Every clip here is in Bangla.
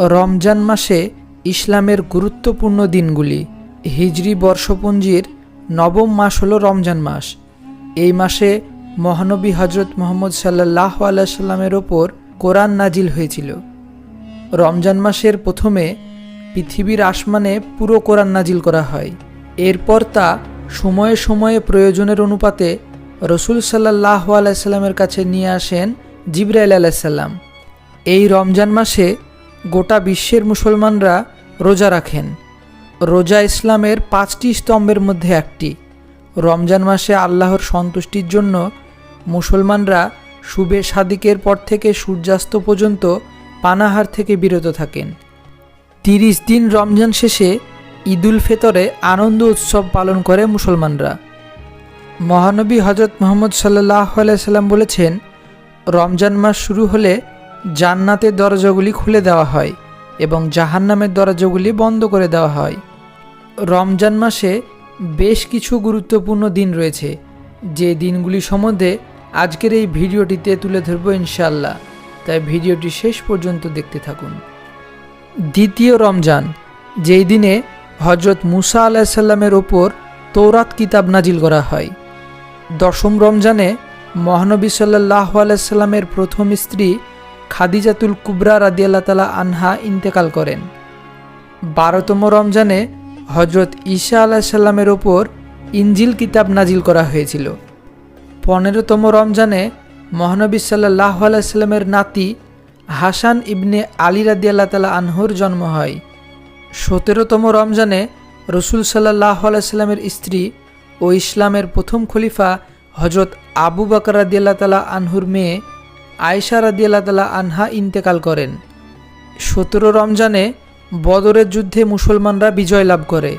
রমজান মাসে ইসলামের গুরুত্বপূর্ণ দিনগুলি, হিজরি বর্ষপঞ্জির নবম মাস হলো রমজান মাস। এই মাসে মহানবী হজরত মোহাম্মদ সাল্লাহ আলাইসাল্লামের ওপর কোরআন নাজিল হয়েছিল। রমজান মাসের প্রথমে পৃথিবীর আসমানে পুরো কোরআন নাজিল করা হয়। এরপর তা সময়ে সময়ে প্রয়োজনের অনুপাতে রসুল সাল্লাহ আলাইসাল্লামের কাছে নিয়ে আসেন জিব্রাইল আলাইসাল্লাম এই রমজান মাসে গোটা বিশ্বের মুসলমানরা রোজা রাখেন। রোজা ইসলামের পাঁচটি স্তম্ভের মধ্যে একটি। রমজান মাসে আল্লাহর সন্তুষ্টির জন্য মুসলমানরা শুভে সাদিকের পর থেকে সূর্যাস্ত পর্যন্ত পানাহার থেকে বিরত থাকেন। তিরিশ দিন রমজান শেষে ঈদুল ফেতরে আনন্দ উৎসব পালন করে মুসলমানরা। মহানবী হজরত মোহাম্মদ সাল্লাহ সাল্লাম বলেছেন, রমজান মাস শুরু হলে জান্নাতের দরজাগুলি খুলে দেওয়া হয় এবং জাহান্নামের দরজাগুলি বন্ধ করে দেওয়া হয়। রমজান মাসে বেশ কিছু গুরুত্বপূর্ণ দিন রয়েছে। যে দিনগুলি সম্বন্ধে আজকের এই ভিডিওটিতে তুলে ধরবো ইনশাল্লাহ তাই ভিডিওটি শেষ পর্যন্ত দেখতে থাকুন। দ্বিতীয় রমজান, যেই দিনে হজরত মুসা আলাহিসাল্লামের ওপর তৌরাত কিতাব নাজিল করা হয়। দশম রমজানে মহানবী সাল্লাহ আলাইসাল্লামের প্রথম স্ত্রী খাদিজাতুল কুবরা রাদিয়াল্লাহ তালা আনহা ইন্তেকাল করেন। বারোতম রমজানে হজরত ঈশা আলাহিসাল্লামের ওপর ইঞ্জিল কিতাব নাজিল করা হয়েছিল। পনেরোতম রমজানে মহানবী সাল্লাহ আলাইসাল্লামের নাতি হাসান ইবনে আলী রাদিয়াল্লাহ তালা আনহুর জন্ম হয়। সতেরোতম রমজানে রসুল সাল্লাহ আলাইসাল্লামের স্ত্রী ও ইসলামের প্রথম খলিফা হজরত আবু বাকর রাদিয়াল্লাহ তালা আনহুর মেয়ে আয়েশা রাদিয়াল্লাহ আনহা ইন্তেকাল করেন। সতেরো রমজানে বদরের যুদ্ধে মুসলমানরা বিজয় লাভ করে।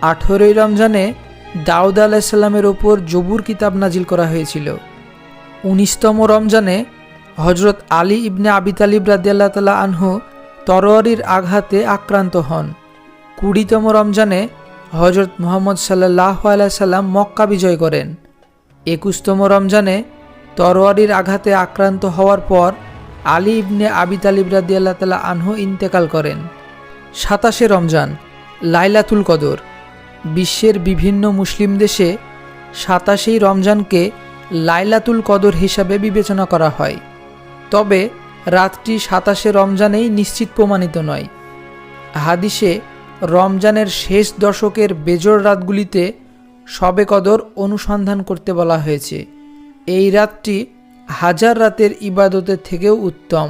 আঠেরোই রমজানে দাউদ আলাহিসাল্লামের ওপর জবুর কিতাব নাজিল করা হয়েছিল। উনিশতম রমজানে হজরত আলী ইবনে আবি তালিব রাদিয়াল্লাহ তালা আনহু তরোয়ারির আঘাতে আক্রান্ত হন। কুড়িতম রমজানে হজরত মোহাম্মদ সাল্লাহ আলাইসাল্লাম মক্কা বিজয় করেন। একুশতম রমজানে তরোয়ারির আঘাতে আক্রান্ত হওয়ার পর আলী ইবনে আবি তালিব রাদিয়াল্লাহ তালা আনহু ইন্তেকাল করেন। সাতাশে রমজান, লাইলাতুল কদর। বিশ্বের বিভিন্ন মুসলিম দেশে সাতাশেই রমজানকে লাইলাতুল কদর হিসাবে বিবেচনা করা হয়। তবে রাতটি সাতাশে রমজানেই নিশ্চিত প্রমাণিত নয়। হাদিসে রমজানের শেষ দশকের বেজর রাতগুলিতে সবে কদর অনুসন্ধান করতে বলা হয়েছে। এই রাতটি হাজার রাতের ইবাদতের থেকেও উত্তম।